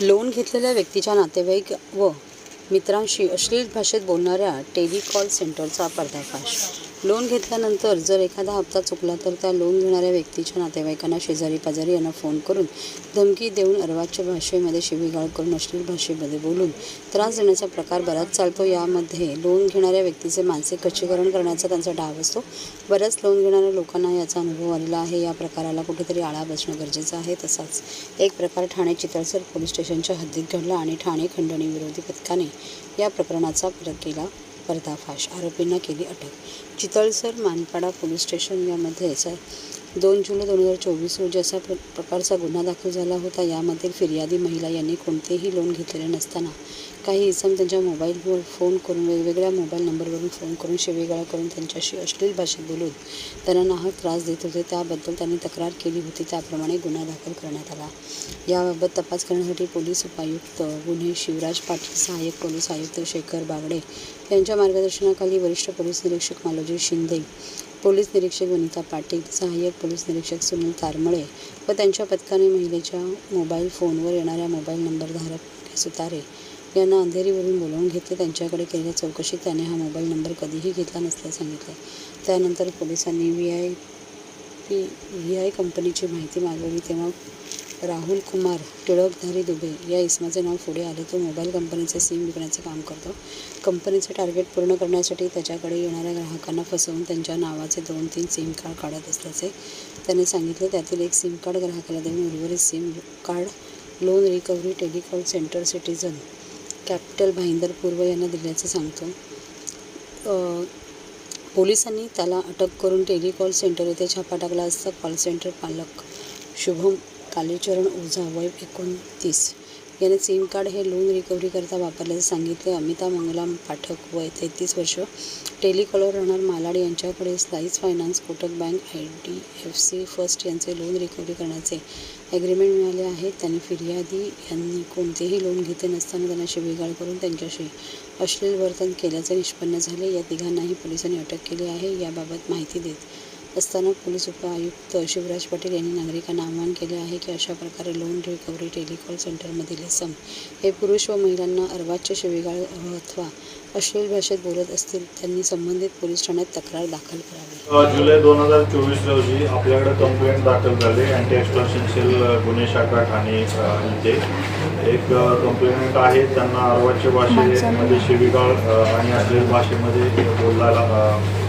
Loan घेतलेल्या व्यक्तीच्या नातेवाईक व मित्रांशी अश्लील भाषेत बोलणाऱ्या टेलिकॉल सेंटरचा पर्दाफाश लोन घेतल्यानंतर जर एखादा हप्ता चुकला तर त्या लोन घेणाऱ्या व्यक्तीच्या नातेवाईकांना शेजारी पाजारी यांना फोन करून धमकी देऊन अर्वाच्या भाषेमध्ये शिवीगाळ करून अश्लील भाषेमध्ये बोलून त्रास देण्याचा प्रकार बराच चालतो. यामध्ये लोन घेणाऱ्या व्यक्तीचे मानसिक खच्चीकरण करण्याचा त्यांचा डाव असतो. बऱ्याच लोन घेणाऱ्या लोकांना याचा अनुभव आलेला आहे. या प्रकाराला कुठेतरी आळा बसणं गरजेचं आहे. तसाच एक प्रकार ठाणे चितळसर पोलीस स्टेशनच्या हद्दीत घडला आणि ठाणे खंडणी विरोधी पथकाने या प्रकरणाचा परत केला. पर्दाफाश आरोपींना केली अटक. चितळसर मानपाडा पोलीस स्टेशन यामध्ये दोन जुलै दोन हजार चोवीस रोजी असा प्र प्रकारचा गुन्हा दाखल झाला होता. यामध्ये फिर्यादी महिला यांनी कोणतेही लोन घेतलेले नसताना काही इसम त्यांच्या मोबाईलवर फोन करून वेगवेगळ्या मोबाईल नंबरवरून फोन करून शिवेगाळा करून त्यांच्याशी अश्लील भाषेत बोलून त्यांना नाहक त्रास देत होते. त्याबद्दल त्यांनी तक्रार केली होती. त्याप्रमाणे गुन्हा दाखल करण्यात आला. याबाबत तपास करण्यासाठी पोलीस उपायुक्त गुन्हे शिवराज पाटील सहाय्यक पोलीस आयुक्त शेखर बागडे यांच्या मार्गदर्शनाखाली वरिष्ठ पोलीस निरीक्षक मालोजी शिंदे पोलीस निरीक्षक वनिता पाटील सहाय्यक पोलीस निरीक्षक सुनील तारमळे व त्यांच्या पथकाने महिलेच्या मोबाईल फोनवर येणाऱ्या मोबाईल नंबरधारक सुतारे यांना अंधेरीवरून बोलावून घेतले. त्यांच्याकडे केलेल्या चौकशीत त्याने हा मोबाईल नंबर कधीही घेतला नसल्याचे सांगितले. त्यानंतर पोलिसांनी V I P V I कंपनीची माहिती मागवली तेव्हा राहुल कुमार टिळकधारी दुबे या इसमाचे नाव पुढे आले. तो मोबाईल कंपनीचे सिम विकण्याचे काम करतो. कंपनीचे टार्गेट पूर्ण करण्यासाठी त्याच्याकडे येणाऱ्या ग्राहकांना फसवून त्यांच्या नावाचे दोन तीन सिम कार्ड काढत असल्याचे त्याने सांगितले. त्यातील एक सिम कार्ड ग्राहकाला देऊन उर्वरित SIM card loan recovery telecall centre citizen capital Bhayander पूर्व यांना दिल्याचं सांगतो. पोलिसांनी त्याला अटक करून टेलिकॉल सेंटर येथे छापा टाकला असता कॉल सेंटर पालक शुभम कालीचरण ओझा वय एकोणतीस. याने सिम कार्ड हे लोन रिकव्हरीकरता वापरल्याचे सांगितले अमिता मंगलाम पाठक वय तेहतीस वर्ष. टेलिकॉलर राहणार मालाड यांच्याकडे slice finance Kotak bank I D F C first यांचे लोन रिकव्हरी करण्याचे ॲग्रीमेंट मिळाले आहे. त्यांनी फिर्यादी यांनी कोणतेही लोन घेते नसताना त्यांना शिवीगाळ करून त्यांच्याशी अश्लील वर्तन केल्याचे निष्पन्न झाले या तिघांनाही पोलिसांनी अटक केली आहे. याबाबत माहिती देत असताना पोलीस उपआयुक्त शिवराज पाटील यांनी नागरिकांना आवाहन केले आहे की अशा प्रकारे लोन रिकव्हरी टेलिकॉल सेंटरमधील इसम हे पुरुष व महिलांना अर्वाच्य शिवीगाळ अथवा अश्लील भाषेत बोलत असतील त्यांनी संबंधित पोलीस ठाण्यात तक्रार दाखल करावी. जुलै दोन हजार चोवीस रोजी आपल्याकडे कंप्लेंट दाखल झाली अँटी एक्स्टॉर्शन सेल गुन्हे शाखा ठाणे इथे. एक कंप्लेंट आहे त्यांना अर्वाच्य भाषेमध्ये शिवीगाळ आणि अश्लील भाषेमध्ये बोलायला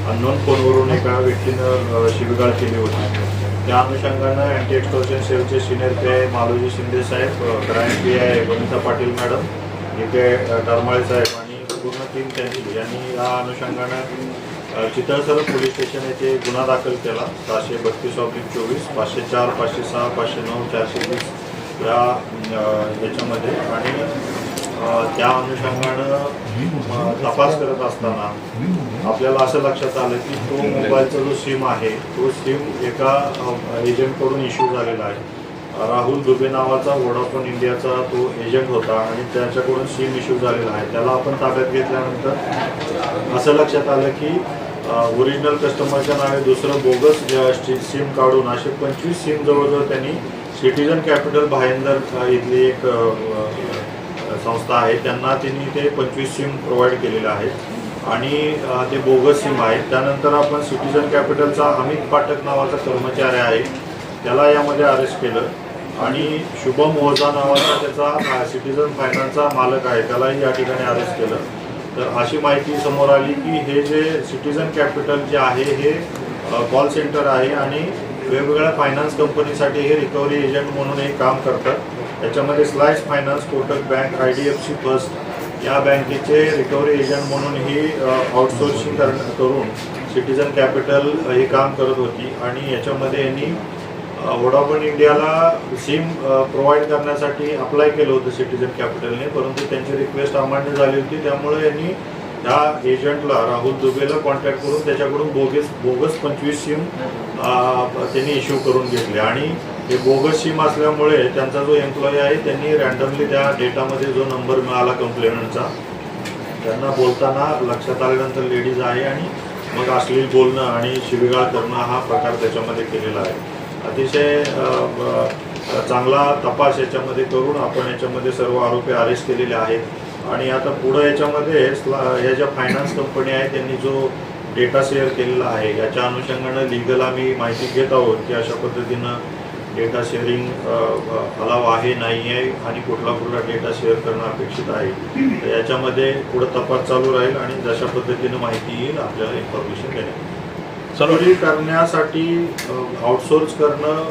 अननोन फोनवरून एका व्यक्तीनं शिबिगाळ शिवीगाळ केली होती. त्या अनुषंगानं अँटी एक्स्टॉर्शन सेलचे senior P I Maloji Shinde saheb crime P I Vanita Patil madam इथे टरमाळे साहेब आणि पूर्ण टीम त्यांची. यांनी या अनुषंगानं चितळसर पोलीस स्टेशन येथे गुन्हा दाखल केला. सहाशे बत्तीस ऑब्लिक चोवीस पाचशे चार पाचशे सहा पाचशे नऊ चारशे वीस या याच्यामध्ये. आणि त्या अनुषंगानं तपास करत असताना आपल्याला असं लक्षात आलं की तो मोबाईलचा जो सिम आहे तो सिम एका एजंटकडून इश्यू झालेला आहे. राहुल दुबे नावाचा वोडाफोन इंडियाचा तो एजंट होता आणि त्याच्याकडून सिम इश्यू झालेला आहे. त्याला आपण ताब्यात घेतल्यानंतर असं लक्षात आलं की ओरिजिनल कस्टमरच्या नावे दुसरं बोगस सिम काढून असे पंचवीस सिम जवळजवळ त्यांनी सिटीजन कॅपिटल भायंदर इथली एक संस्था आहे. त्यांना त्यांनी ते पंचवीस सिम प्रोव्हाइड केलेलं आहेत. आणि ते बोगस सिम आहेत. त्यानंतर आपण सिटीजन कॅपिटलचा अमित पाठक नावाचा कर्मचारी आहे. त्याला यामध्ये अरेस्ट केलं. आणि शुभम ओझा नावाचा त्याचा सिटीजन फायनान्सचा मालक आहे. त्यालाही या ठिकाणी अरेस्ट केलं. तर अशी माहिती समोर आली की हे जे सिटीजन कॅपिटल जे आहे हे कॉल सेंटर आहे. आणि वेगवेगळ्या फायनान्स कंपनीसाठी हे रिकव्हरी एजंट म्हणून हे काम करतात. याच्यामध्ये slice finance Kotak bank I D F C first या बँकेचे रिकव्हरी एजंट म्हणून ही आउटसोर्सिंग कर करून सिटीजन कॅपिटल हे काम करत होती. आणि याच्यामध्ये यांनी अ, वोडाफोन इंडियाला सिम प्रोव्हाइड करण्यासाठी अप्लाय केलं होतं सिटीजन कॅपिटलने परंतु त्यांची रिक्वेस्ट अमान्य झाली होती. त्यामुळे यांनी त्या एजंटला राहुल दुबेला कॉन्टॅक्ट करून त्याच्याकडून बोगस बोगस पंचवीस सिम त्यांनी इश्यू करून घेतले. आणि हे बोगस सिम असल्यामुळे त्यांचा जो एम्प्लॉई आहे त्यांनी रँडमली त्या डेटामध्ये जो नंबर मिळाला कंप्लेनंटचा त्यांना बोलताना लक्षात आल्यानंतर लेडीज आहे आणि मग अश्लील बोलणं आणि शिवीगाळ करणं हा प्रकार त्याच्यामध्ये केलेला आहे. अतिशय चांगला तपास याच्यामध्ये करून आपण याच्यामध्ये सर्व आरोपी अरेस्ट केलेले आहेत. आणि आता पुढं याच्यामध्ये ह्या ज्या फायनान्स कंपनी आहेत त्यांनी जो डेटा शेअर केलेला आहे याच्या अनुषंगानं लिगल आम्ही माहिती घेत आहोत की अशा पद्धतीनं डेटा शेअरिंग अलाव आहे नाही आहे आणि कुठला कुठला डेटा शेअर करणं अपेक्षित आहे तर याच्यामध्ये पुढं तपास चालू राहील आणि जशा पद्धतीनं माहिती येईल आपल्याला इन्फॉर्मेशन देण्यात. चोरी करण्यासाठी आउटसोर्स करणं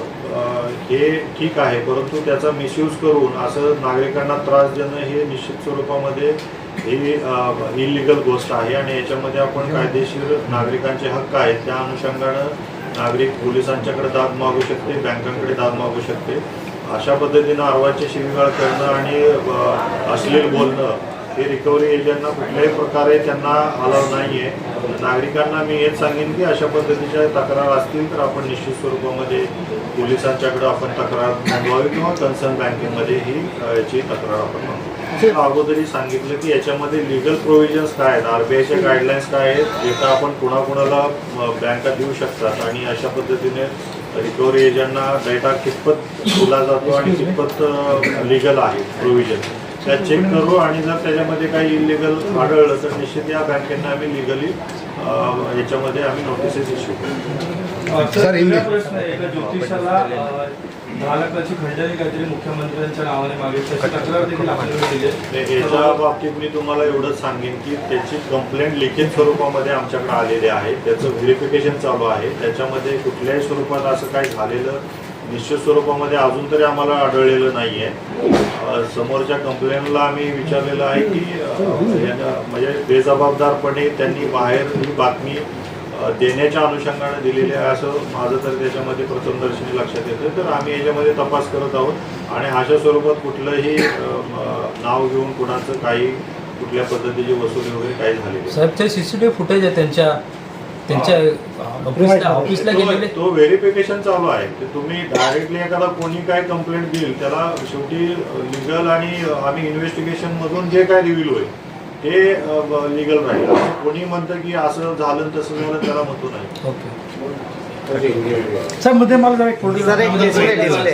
हे ठीक आहे परंतु त्याचा मिसयूज करून असं नागरिकांना त्रास देणं हे निश्चित स्वरूपामध्ये ही इलिगल गोष्ट आहे आणि याच्यामध्ये आपण कायदेशीर नागरिकांचे हक्क आहेत. त्या अनुषंगानं नागरिक पोलिसांच्याकडे दाद मागू शकते बँकांकडे दाद मागू शकते. अशा पद्धतीनं अर्वाचे शिवीगाळ करणं आणि अश्लील बोलणं हे रिकव्हरी एजंटना कुठल्याही प्रकारे त्यांना अलाव नाही आहे नागरिकांना मी हेच सांगेन की अशा पद्धतीच्या तक्रार असतील तर आपण निश्चित स्वरूपामध्ये पोलिसांच्याकडे आपण तक्रार नोंदवावी किंवा कन्सर्न बँकेमध्ये ही याची तक्रार आपण नोंदवावी अगोदरही सांगितलं की याच्यामध्ये लिगल प्रोव्हिजन्स काय आहेत? आरबीआयचे गाईडलाईन्स काय आहेत? डेटा आपण कुणाकुणाला बँका देऊ शकतात? आणि अशा पद्धतीने रिकव्हरी एजंटना डेटा कितपत दिला जातो आणि कितपत लिगल आहे प्रोव्हिजन त्या चेक करू आणि जर त्याच्यामध्ये काही इलिगल आढळलं तर निश्चित या बँकेंना आम्ही लिगली याच्यामध्ये आम्ही नोटिसेस इश्यू करू. प्रश्न आहे. एका ज्योतिषाला दहा लाखाची खंडणी काहीतरी मुख्यमंत्र्यांच्या नावाने मागितली. अशी तक्रार देखील आपल्याकडे दिली आहे. ते याच्या बाबतीत मी तुम्हाला एवढंच सांगेन की त्याची कंप्लेंट लिखित स्वरूपामध्ये आमच्याकडे आलेली आहे. त्याचं व्हेरिफिकेशन चालू आहे. त्याच्यामध्ये कुठल्याही स्वरूपात असं काही झालेलं निश्चित स्वरूपामध्ये अजून तरी आम्हाला आढळलेलं नाही आहे समोरच्या कंप्लेनला आम्ही विचारलेलं आहे की म्हणजे बेजबाबदारपणे त्यांनी बाहेर ही बातमी देण्याच्या अनुषंगाने दिलेली आहे असं माझं तर त्याच्यामध्ये प्रथमदर्शनी लक्षात येतं. तर आम्ही याच्यामध्ये तपास करत आहोत आणि अशा स्वरूपात कुठलंही नाव घेऊन कुणाचं काही कुठल्या पद्धतीची वसुली वगैरे काही झालेली साहेब ते व्ही फुटेज आहे त्यांच्या. त्यांच्या ऑफिसला ऑफिसला गेलेले तो- व्हेरिफिकेशन चालू आहे. ते तुम्ही डायरेक्टली एखादा कोणी काय कंप्लेंट देईल त्याला शेवटी लिगल आणि आम्ही इन्व्हेस्टिगेशन मधून जे काय रिव्हील होईल ते लिगल राहील. कोणी म्हणतं की असं झालं तसं झालं त्याला म्हणतो नाही. ओके सरमध्ये मला जरा एक थोडी सर एक डिस्प्ले डिस्प्ले